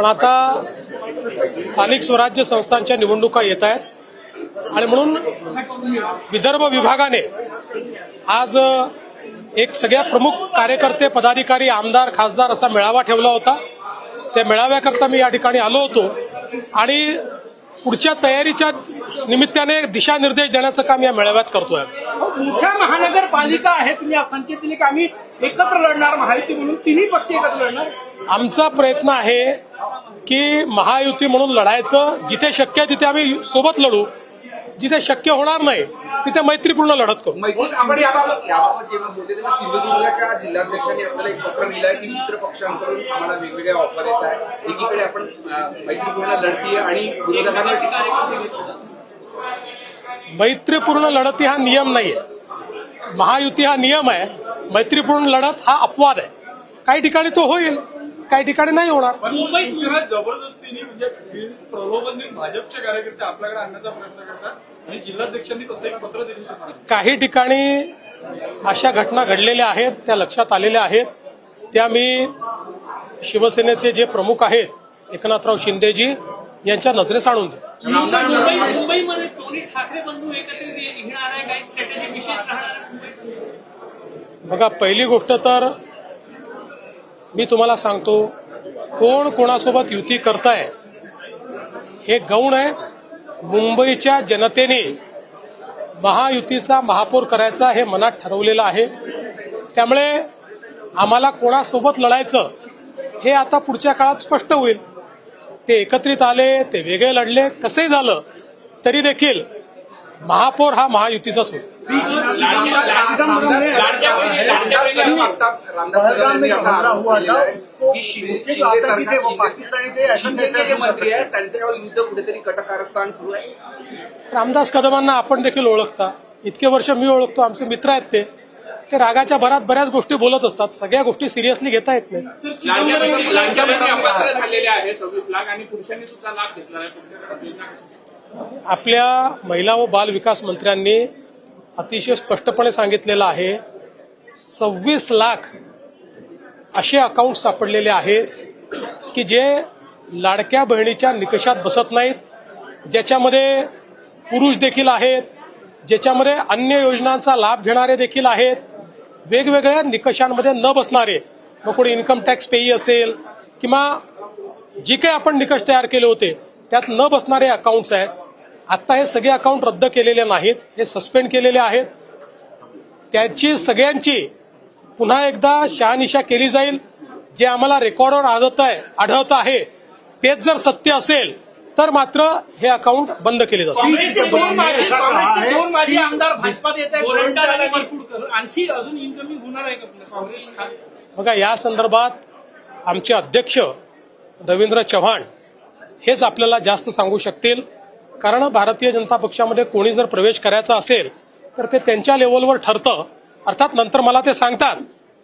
पण आता स्थानिक स्वराज्य संस्थांच्या निवडणुका येत आहेत. आणि म्हणून विदर्भ विभागाने आज एक सगळ्या प्रमुख कार्यकर्ते पदाधिकारी आमदार खासदार असा मेळावा ठेवला होता. त्या मेळाव्याकरता मी या ठिकाणी आलो होतो. आणि पुढच्या तयारीच्या निमित्ताने दिशानिर्देश देण्याचं काम या मेळाव्यात करतोय. मोठ्या महानगरपालिका आहे तुम्ही संकेत दिले की आम्ही एकत्र लढणार माहिती म्हणून तिन्ही पक्ष एकत्र लढणार. आमचा प्रयत्न आहे की महायुती म्हणून लढायचं जिथे शक्य आहे तिथे आम्ही सोबत लढू. जिथे शक्य होणार नाही तिथे मैत्रीपूर्ण लढत करू. सिंधुदुर्गच्या जिल्हाध्यक्षांनी आपल्याला एक पत्र लिहिलंय की मित्र पक्षांकडून आम्हाला वेगवेगळ्या ऑफर येत आहे एकीकडे आपण मैत्रीपूर्ण लढतीये आणि मैत्रीपूर्ण लढती हा नियम नाहीये. महायुती हा नियम आहे. मैत्रीपूर्ण लढत हा अपवाद आहे. काही ठिकाणी तो होईल. काही ठिकाणी नाही होणार पण शिवसेना जबरदस्तीने म्हणजे प्रलोभन देऊन भाजपचे कार्यकर्ते आपल्याकडे आणण्याचा प्रयत्न करतात आणि जिल्हाध्यक्षांनी तसं एक पत्र दिलं होतं. काही ठिकाणी अशा घटना घडलेल्या आहेत त्या लक्षात आलेल्या आहेत त्या मी शिवसेनेचे जे प्रमुख आहेत एकनाथराव शिंदेजी यांच्या नजरेस आणून दे मुंबई मुंबईमध्ये दोन्ही ठाकरे बंधू एकत्रित येणार आहे काही स्ट्रॅटेजी विशेष राहणार आहे मुंबईसाठी? बघा पहिली गोष्ट तर मी तुम्हाला सांगतो कोण कोणासोबत युती करताय हे गौण आहे. मुंबईच्या जनतेने महायुतीचा महापौर करायचा हे मनात ठरवलेलं आहे. त्यामुळे आम्हाला कोणासोबत लढायचं हे आता पुढच्या काळात स्पष्ट होईल. ते एकत्रित आले ते वेगळे लढले कसंही झालं तरी देखील महापौर हा महायुतीचाच होईल. रामदास कदमांना आपण देखील ओळखता. इतके वर्ष मी ओळखतो आमचे मित्र आहेत ते. ते रागाच्या भरात बऱ्याच गोष्टी बोलत असतात. सगळ्या गोष्टी सिरियसली घेता येत नाही? आपल्या महिला व बाल विकास मंत्र्यांनी अतिशय स्पष्टपणे सांगितलेलं आहे. सव्वीस लाख असे अकाउंट सापडलेले आहेत की जे लाडक्या बहिणीच्या निकषात बसत नाहीत. ज्याच्यामध्ये पुरुष देखील आहेत ज्याच्यामध्ये अन्य योजनांचा लाभ घेणारे देखील आहेत. वेगवेगळ्या निकषांमध्ये न बसणारे मग कोणी इन्कम टॅक्स पेई असेल किंवा जी काही आपण निकष तयार केले होते त्यात न बसणारे अकाउंट्स आहेत. आता हे सगळे अकाउंट रद्द केलेले नाहीत हे सस्पेंड केलेले आहेत. त्याची सगळ्यांची पुन्हा एकदा शहानिशा केली जाईल. जे आम्हाला रेकॉर्डवर आढळत आहे आढळत आहे तेच जर सत्य असेल तर मात्र हे अकाउंट बंद केले दोन आमदार भाजपात येत आहेत आणि आणखी अजून इन्कमिंग होणार आहे का काँग्रेस बघा या संदर्भात आमचे अध्यक्ष रवींद्र चव्हाण हेच आपल्याला जास्त सांगू शकतील. कारण भारतीय जनता पक्षामध्ये कोणी जर प्रवेश करायचा असेल तर ते त्यांच्या लेवलवर ठरतं. अर्थात नंतर मला ते सांगतात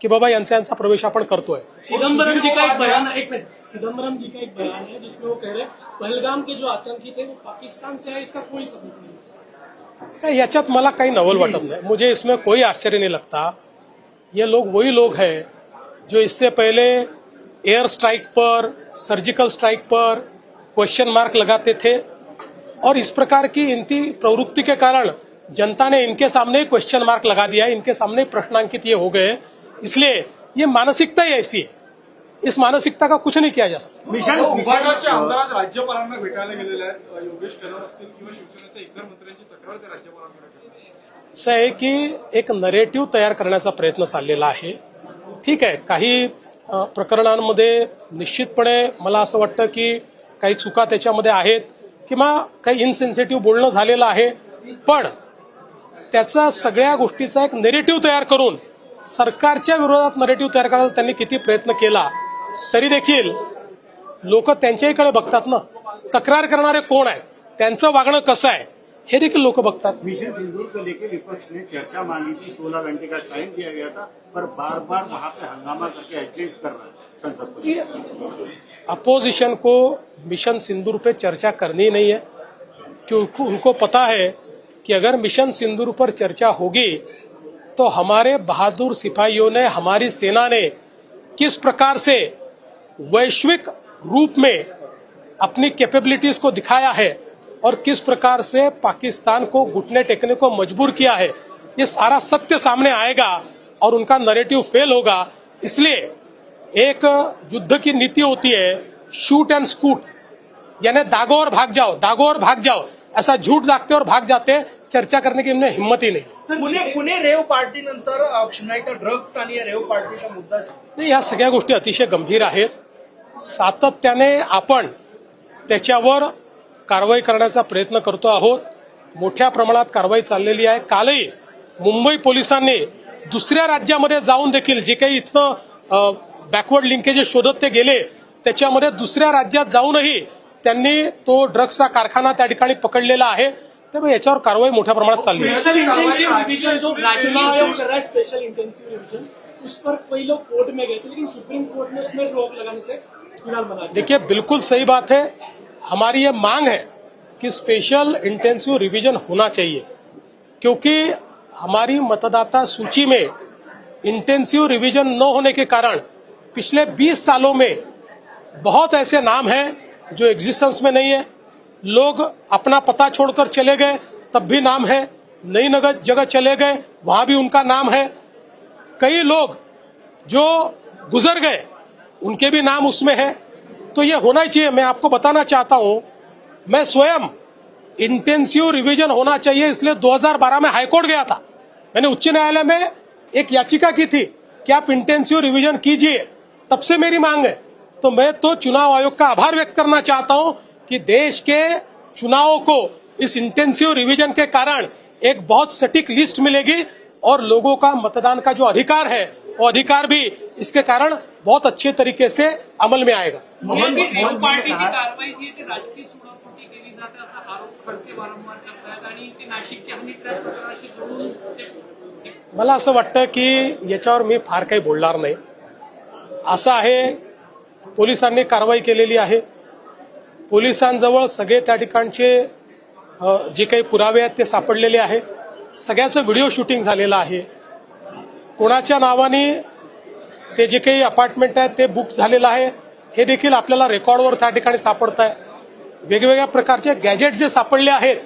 की बाबा यांचा यांचा प्रवेश आपण करतोय. चिदम्बरम जी का एक बयान एक मिनट. चिदम्बरम जी का एक बयान है जिसमें वो कह रहे हैं पहलगाम के जो आतंकी थे वो पाकिस्तान से आए इसका कोई सबूत नहीं काय याच्यात मला काही नवल वाटत नाही. मुझे इसमें कोई आश्चर्य नहीं लगता. ये लोग वही लोग हैं जो इससे पहले एयर स्ट्राइक पर सर्जिकल स्ट्राइक पर क्वेश्चन मार्क लगाते थे और इस प्रकार की इनकी प्रवृत्ति के कारण जनता ने इनके सामने क्वेश्चन मार्क लगा दिया इनके सामने प्रश्नांकित ये हो गए। इसलिए ये मानसिकता ही ऐसी है। इस मानसिकता का कुछ नहीं किया जा सकता। मिशन उभाटाचे आमदार राज्यपालांना भेटायला गेलेले आहेत. योगेश कदम असतील किंवा शिवसेनेच्या इतर मंत्र्यांची तक्रार ते राज्यपालांकडे करतात. असं आहे की एक नरेटिव्ह तयार करण्याचा प्रयत्न चाललेला आहे. ठीक आहे काही प्रकरणांमध्ये निश्चितपणे मला असं वाटतं की काही चुका त्याच्यामध्ये आहेत. किंवा काही इनसेन्सिटिव्ह बोलणं झालेलं आहे. पण त्याचा सगळ्या गोष्टीचा एक नेरेटिव्ह तयार करून सरकारच्या विरोधात नरेटिव्ह तयार करायचा त्यांनी किती प्रयत्न केला तरी देखील लोक त्यांच्याहीकडे बघतात ना. तक्रार करणारे कोण आहेत? त्यांचं वागणं कसं आहे? हे देखील लोक बघतात मिशन सिंदूर को लेकर विपक्ष ने चर्चा मांगी थी सोलह घंटे का टाइम दिया गया था पर बार बार वहाँ पे हंगामा करके एडजस्ट कर रहा है संसद को। अपोजिशन को मिशन सिंदूर पे चर्चा करनी नहीं है क्योंकि उनको पता है कि अगर मिशन सिंदूर पर चर्चा होगी तो हमारे बहादुर सिपाहियों ने हमारी सेना ने किस प्रकार से वैश्विक रूप में अपनी कैपेबिलिटीज को दिखाया है और किस प्रकार से पाकिस्तान को घुटने टेकने को मजबूर किया है ये सारा सत्य सामने आएगा और उनका नरेटिव फेल होगा। इसलिए एक युद्ध की नीति होती है शूट एंड स्कूट यानी दागो और भाग जाओ दागो और भाग जाओ। ऐसा झूठ दागते और भाग जाते चर्चा करने की इन्हें हिम्मत ही नहीं। पुणे पुणे रेव पार्टी नंतर ड्रग्स आणि रेव पार्टीचा मुद्दा नाही या सगळ्या गोष्टी अतिशय गंभीर आहेत. सातत्याने आपण त्याच्यावर कारवाई करण्याचा प्रयत्न करतो आहोत. मोठ्या प्रमाणात कारवाई चाललेली आहे. कालही मुंबई पोलिसांनी दुसऱ्या राज्यामध्ये जाऊन देखील जे काही इथनं बॅकवर्ड लिंकेजेस शोधत ते गेले त्याच्यामध्ये दुसऱ्या राज्यात जाऊनही त्यांनी तो ड्रग्सचा कारखाना त्या ठिकाणी पकडलेला आहे. त्यामुळे याच्यावर कारवाई मोठ्या प्रमाणात चालली आहे. स्पेशल इंटेंसिव रिवीजन जो चुनाव आयोग कर रहा स्पेशल इंटेंसिव रिवीजन उस पर कई लोग कोर्ट में गए थे लेकिन सुप्रीम कोर्ट ने उसमें रोक लगाने से फिलहाल मना किया देखिए बिल्कुल सही बात है। हमारी ये मांग है कि स्पेशल इंटेंसिव रिवीजन होना चाहिए, क्योंकि हमारी मतदाता सूची में इंटेंसिव रिवीजन न होने के कारण पिछले 20 सालों में बहुत ऐसे नाम हैं जो एग्जिस्टेंस में नहीं है। लोग अपना पता छोड़कर चले गए, तब भी नाम है। नई नगर जगह चले गए, वहाँ भी उनका नाम है। कई लोग जो गुजर गए, उनके भी नाम उसमें है। तो ये होना ही चाहिए। मैं आपको बताना चाहता हूँ, मैं स्वयं इंटेंसिव रिवीजन होना चाहिए, इसलिए 2012 में हाईकोर्ट गया था। मैंने उच्च न्यायालय में एक याचिका की थी कि आप इंटेंसिव रिवीजन कीजिए, तब से मेरी मांग है। तो मैं तो चुनाव आयोग का आभार व्यक्त करना चाहता हूँ कि देश के चुनावों को इस इंटेंसिव रिवीजन के कारण एक बहुत सटीक लिस्ट मिलेगी और लोगों का मतदान का जो अधिकार है वो अधिकार भी इसके कारण बहुत अच्छे तरीके से अमल में आएगा। मला असं वाटतं की याच्यावर मी फार काही बोलणार नाही. असं आहे पोलिसांनी कारवाई केलेली आहे. पोलिसांजवळ सगळे त्या ठिकाणचे जे काही पुरावे आहेत ते सापडलेले आहे. सगळ्याचं व्हिडिओ शूटिंग झालेलं आहे. कोणाच्या नावाने ते जे काही अपार्टमेंट आहेत ते बुक झालेलं आहे हे देखील आपल्याला रेकॉर्डवर त्या ठिकाणी सापडत आहे वेगवेगळ्या प्रकारचे गॅजेट जे सापडले आहेत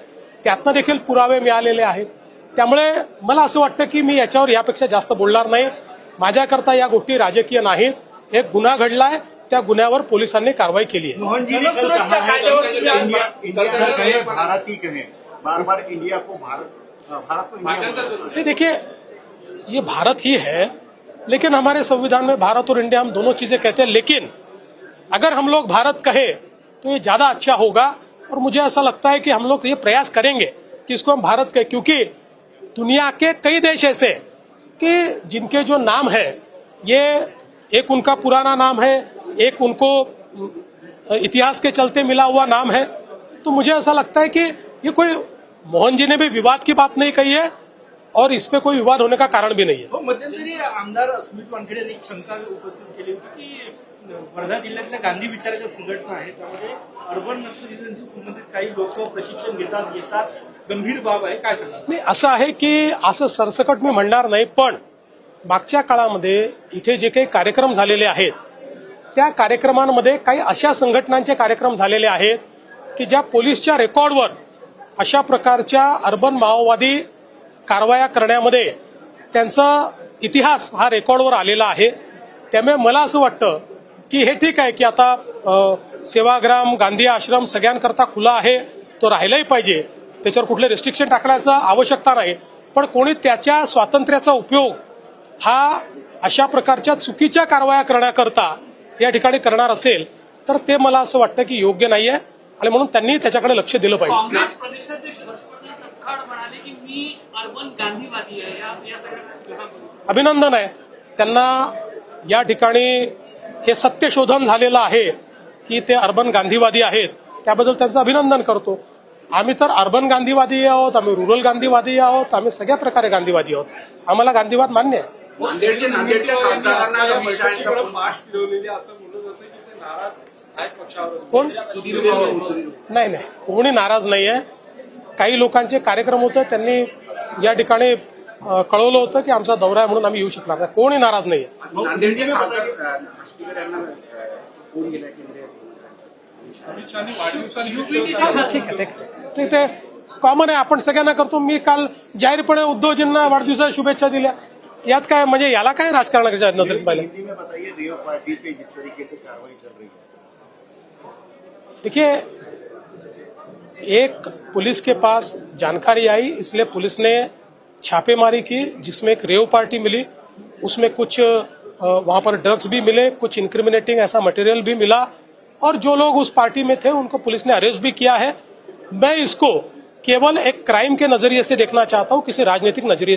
त्यातनं देखील पुरावे मिळालेले आहेत. त्यामुळे मला असं वाटतं की मी याच्यावर यापेक्षा जास्त बोलणार नाही. माझ्याकरता या गोष्टी राजकीय नाहीत. एक गुन्हा घडलाय त्या गुन्ह्यावर पोलिसांनी कारवाई केली आहे. है ही ही देखिए ये भारत ही है, लेकिन हमारे संविधान में भारत और इंडिया हम दोनों चीज़ें कहते हैं, लेकिन अगर हम लोग भारत कहे तो ये ज़्यादा अच्छा होगा। और मुझे ऐसा लगता है कि हम लोग ये प्रयास करेंगे कि इसको हम भारत कहें, क्योंकि दुनिया के कई देश ऐसे कि जिनके जो नाम है, ये एक उनका पुराना नाम है, एक उनको इतिहास के चलते मिला हुआ नाम है। तो मुझे ऐसा लगता है कि ये कोई मोहन जी ने भी विवाद की बात नहीं कही है और इस पे कोई विवाद होने का कारण भी नहीं है। हो मध्यंतरी आमदार सुमित वानखेडे यांनी शंका उपस्थित केली होती की वर्धा जिल्ह्यातल्या गांधी विचाराच्या संघटना आहेत त्यामध्ये अर्बन नक्षलिजांशी संबंधित काही लोक प्रशिक्षण घेतात घेतात गंभीर बाब आहे काय सांगा नाही असं आहे की असं सरसकट मी म्हणणार नाही पण मागच्या काळामध्ये इथे जे काही कार्यक्रम झालेले आहेत त्या कार्यक्रमांमध्ये काही अशा संघटनांचे कार्यक्रम झालेले आहेत की ज्या पोलीसच्या रेकॉर्डवर अशा प्रकारच्या अर्बन माओवादी कारवाया करण्यामध्ये त्यांचा इतिहास हा रेकॉर्डवर आलेला आहे. त्यामुळे मला असं वाटतं की हे ठीक आहे की आता सेवाग्राम गांधी आश्रम सगळ्यांकरता खुला आहे तो राहिलाही पाहिजे. त्याच्यावर कुठले रेस्ट्रिक्शन टाकण्याचं आवश्यकता नाही. पण कोणी त्याच्या स्वातंत्र्याचा उपयोग हा अशा प्रकारच्या चुकीच्या कारवाया करण्याकरता या ठिकाणी करणार असेल तर ते मला असं वाटतं की योग्य नाहीये आणि म्हणून त्यांनी त्याच्याकडे लक्ष दिलं पाहिजे. अभिनंदन आहे. त्यांना या ठिकाणी हे सत्यशोधन झालेलं आहे की ते अर्बन गांधीवादी आहेत. त्याबद्दल त्यांचं अभिनंदन करतो. आम्ही तर अर्बन गांधीवादी आहोत आम्ही रुरल गांधीवादी आहोत आम्ही सगळ्या प्रकारे गांधीवादी आहोत. आम्हाला गांधीवाद मान्य आहे. कोण? नाही नाही. कोणी नाराज नाही आहे काही लोकांचे कार्यक्रम होते त्यांनी या ठिकाणी कळवलं होतं की आमचा दौरा आहे म्हणून आम्ही येऊ शकणार नाही. कोणी नाराज नाही. ते कॉमन आहे. आपण सगळ्यांना करतो. मी काल जाहीरपणे उद्धवजींना वाढदिवसाच्या शुभेच्छा दिल्या. यात काय म्हणजे याला काय राजकारणाच्या नजरेत पाहिलं हिंदी में बताइए रेव पार्टी पे जिस तरीके से कार्रवाई चल रही है. देखिए एक पुलिस के पास जानकारी आई, इसलिए पुलिस ने छापेमारी की, जिसमें एक रेव पार्टी मिली। उसमें कुछ वहाँ पर ड्रग्स भी मिले, कुछ इंक्रिमिनेटिंग ऐसा मटेरियल भी मिला, और जो लोग उस पार्टी में थे, उनको पुलिस ने अरेस्ट भी किया है। मैं इसको केवल एक क्राइम के नज़रिए से देखना चाहता हूँ, किसी राजनीतिक नज़रिए से।